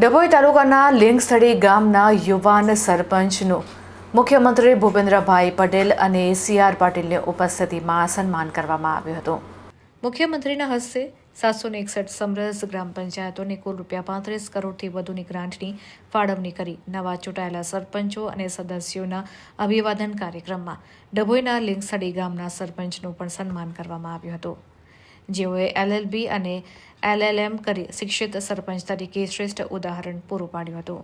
ડભોઈ તાલુકાના લિંગસ્થળી ગામના યુવાન સરપંચનું મુખ્યમંત્રી ભૂપેન્દ્રભાઈ પટેલ અને સીઆર પાટીલની ઉપસ્થિતિમાં સન્માન કરવામાં આવ્યું હતું. મુખ્યમંત્રીના હસ્તે સાતસો ને એકસઠ સમરસ ગ્રામ પંચાયતોને કુલ રૂપિયા પાંત્રીસ કરોડથી વધુની ગ્રાન્ટની ફાળવણી કરી. નવા ચૂંટાયેલા સરપંચો અને સદસ્યોના અભિવાદન કાર્યક્રમમાં ડભોઈના લિંગસડી ગામના સરપંચનું પણ સન્માન કરવામાં આવ્યું હતું. જેઓએ એલએલબી અને એલએલએમ કરી શિક્ષિત સરપંચ તરીકે શ્રેષ્ઠ ઉદાહરણ પૂરું પાડ્યું હતું.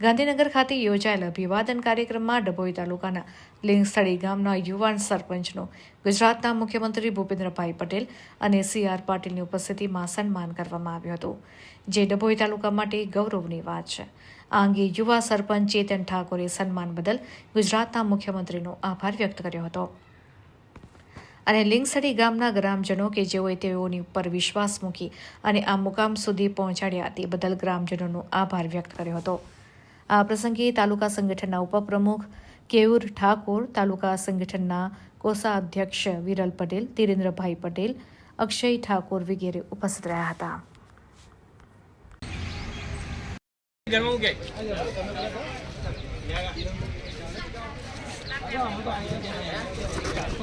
ગાંધીનગર ખાતે યોજાયેલા અભિવાદન કાર્યક્રમમાં ડભોઈ તાલુકાના લિંગસ્થળી ગામના યુવાન સરપંચનું ગુજરાતના મુખ્યમંત્રી ભૂપેન્દ્રભાઈ પટેલ અને સી આર પાટીલની ઉપસ્થિતિમાં સન્માન કરવામાં આવ્યું હતું, જે ડભોઈ તાલુકા માટે ગૌરવની વાત છે. આ અંગે યુવા સરપંચ ચેતન ઠાકોરે સન્માન બદલ ગુજરાતના મુખ્યમંત્રીનો આભાર વ્યક્ત કર્યો હતો. અને લિંગસડી ગામના ગ્રામજનો કે જેઓએ તેઓની ઉપર વિશ્વાસ મૂકી અને આ મુકામ સુધી પહોંચાડ્યા તે બદલ ગ્રામજનોનો આભાર વ્યક્ત કર્યો હતો. આ પ્રસંગે તાલુકા સંગઠનના ઉપપ્રમુખ કેયુર ઠાકોર, તાલુકા સંગઠનના કોષાધ્યક્ષ વિરલ પટેલ, તિરેન્દ્રભાઈ પટેલ, અક્ષય ઠાકોર વગેરે ઉપસ્થિત રહ્યા હતા. ઘરમાં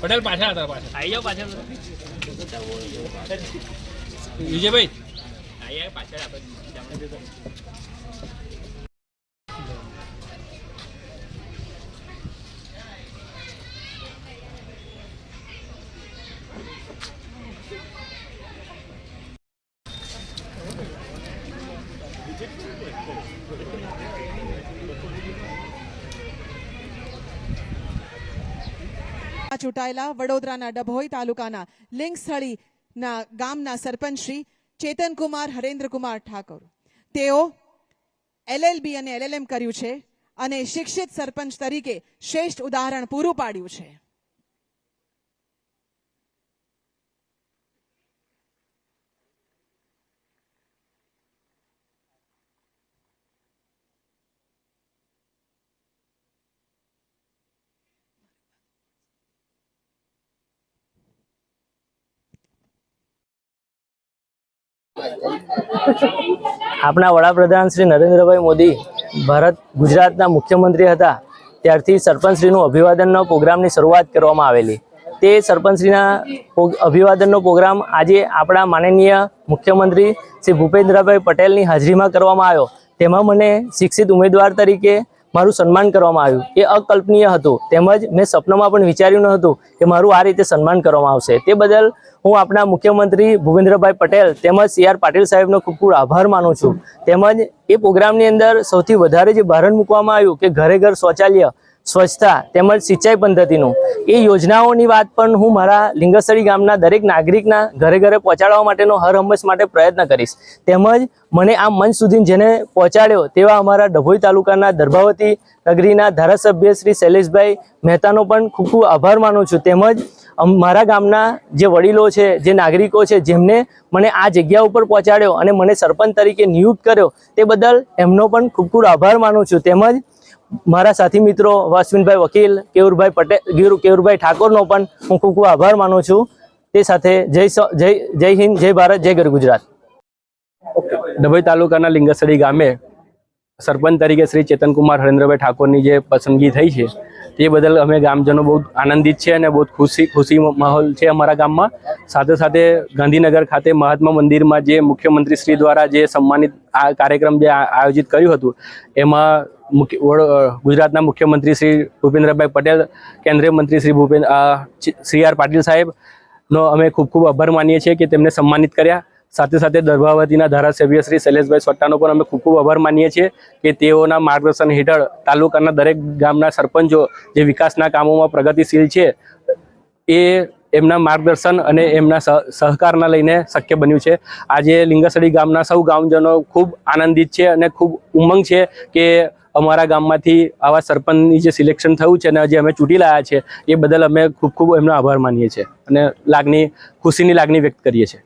પટેલ પાછા હતા પાછા આઈ જાઓ પાછળ વિજયભાઈ આઈ આઈ પાછળ આપણે ચૂંટાયેલા વડોદરાના ડભોઈ તાલુકાના લિંગસ્થળીના ગામના સરપંચ શ્રી ચેતનકુમાર, હરેન્દ્રકુમાર ઠાકોર. તેઓ એલએલબી અને એલએલએમ કર્યું છે અને શિક્ષિત સરપંચ તરીકે શ્રેષ્ઠ ઉદાહરણ પૂરું પાડ્યું છે. આપણા વડાપ્રધાન શ્રી નરેન્દ્રભાઈ મોદી ભારત ગુજરાતના મુખ્યમંત્રી હતા, ત્યારથી સરપંચશ્રીનું અભિવાદનનો પ્રોગ્રામની શરૂઆત કરવામાં આવેલી. તે સરપંચશ્રીના અભિવાદનનો પ્રોગ્રામ આજે આપણા માનનીય મુખ્યમંત્રી શ્રી ભૂપેન્દ્રભાઈ પટેલની હાજરીમાં કરવામાં આવ્યો. તેમાં મને શિક્ષિત ઉમેદવાર તરીકે મારું સન્માન કરવામાં આવ્યું. એ અકલ્પનીય હતું. તેમજ મેં સપનામાં પણ વિચાર્યું ન હતું કે મારું આ રીતે સન્માન કરવામાં આવશે. તે બદલ હું આપણા મુખ્યમંત્રી ભૂપેન્દ્રભાઈ પટેલ તેમજ સી આર પાટીલ સાહેબનો ખૂબ ખૂબ આભાર માનું છું. તેમજ એ પ્રોગ્રામની અંદર સૌથી વધારે જે ભારણ મૂકવામાં આવ્યું કે ઘરે ઘર શૌચાલય સ્વચ્છતા તેમજ સિંચાઈ પદ્ધતિનું. એ યોજનાઓની વાત પણ હું મારા લિંગસરી ગામના દરેક નાગરિકના ઘરે ઘરે પહોંચાડવા માટેનો હર હંમેશ માટે પ્રયત્ન કરીશ. તેમજ મને આ મંચ સુધી જેને પહોંચાડ્યો તેવા અમારા ડભોઈ તાલુકાના દર્ભાવતી નગરીના ધારાસભ્ય શ્રી શૈલેષભાઈ મહેતાનો પણ ખૂબ ખૂબ આભાર માનું છું. તેમજ મારા ગામના જે વડીલો છે, જે નાગરિકો છે, જેમને મને આ જગ્યા ઉપર પહોંચાડ્યો અને મને સરપંચ તરીકે નિયુક્ત કર્યો તે બદલ એમનો પણ ખૂબ ખૂબ આભાર માનું છું. તેમજ મારા સાથી મિત્રો, વાસવિનભાઈ વકીલ, કેવુરભાઈ પટેલ કેવુરભાઈ ઠાકોરનો પણ હું ખૂબ ખૂબ આભાર માનું છું. તે સાથે જય જય જય હિન્દ, જય ભારત, જય ગર ગુજરાત. ડભોઈ તાલુકાના લિંગસડી ગામે સરપંચ તરીકે શ્રી ચેતનકુમાર હરેન્દ્રભાઈ ઠાકોરની જે પસંદગી થઈ છે તે બદલ અમે ગામજનો બહુ આનંદિત છે અને બહુ ખુશી ખુશી માહોલ છે અમારા ગામમાં. સાથે સાથે ગાંધીનગર ખાતે મહાત્મા મંદિરમાં જે મુખ્યમંત્રી શ્રી દ્વારા જે સન્માનિત આ કાર્યક્રમ જે આયોજિત કર્યું હતું, એમાં મુખ્ય ગુજરાતના મુખ્યમંત્રી શ્રી ભૂપેન્દ્રભાઈ પટેલ, કેન્દ્રીય મંત્રી શ્રી ભૂપેન્દ્ર શ્રી આર પાટીલ સાહેબનો અમે ખૂબ ખૂબ આભાર માનીએ છીએ કે તેમને સન્માનિત કર્યા. સાથે સાથે દર્ભાવતીના ધારાસભ્ય શ્રી શૈલેષભાઈ સોટ્ટાનો પણ અમે ખૂબ ખૂબ આભાર માનીએ છીએ કે તેઓના માર્ગદર્શન હેઠળ તાલુકાના દરેક ગામના સરપંચો જે વિકાસના કામોમાં પ્રગતિશીલ છે, એ એમના માર્ગદર્શન અને એમના સહ- સહકારના લઈને શક્ય બન્યું છે. આજે લિંગસડી ગામના સૌ ગામજનો ખૂબ આનંદિત છે અને ખૂબ ઉમંગ છે કે અમારા ગામમાંથી આવા સરપંચની જે સિલેક્શન થયું છે અને જે અમે ચૂંટી લાયા છે, એ બદલ અમે ખૂબ ખૂબ એમનો આભાર માનીએ છીએ અને લાગણી, ખુશીની લાગણી વ્યક્ત કરીએ છીએ.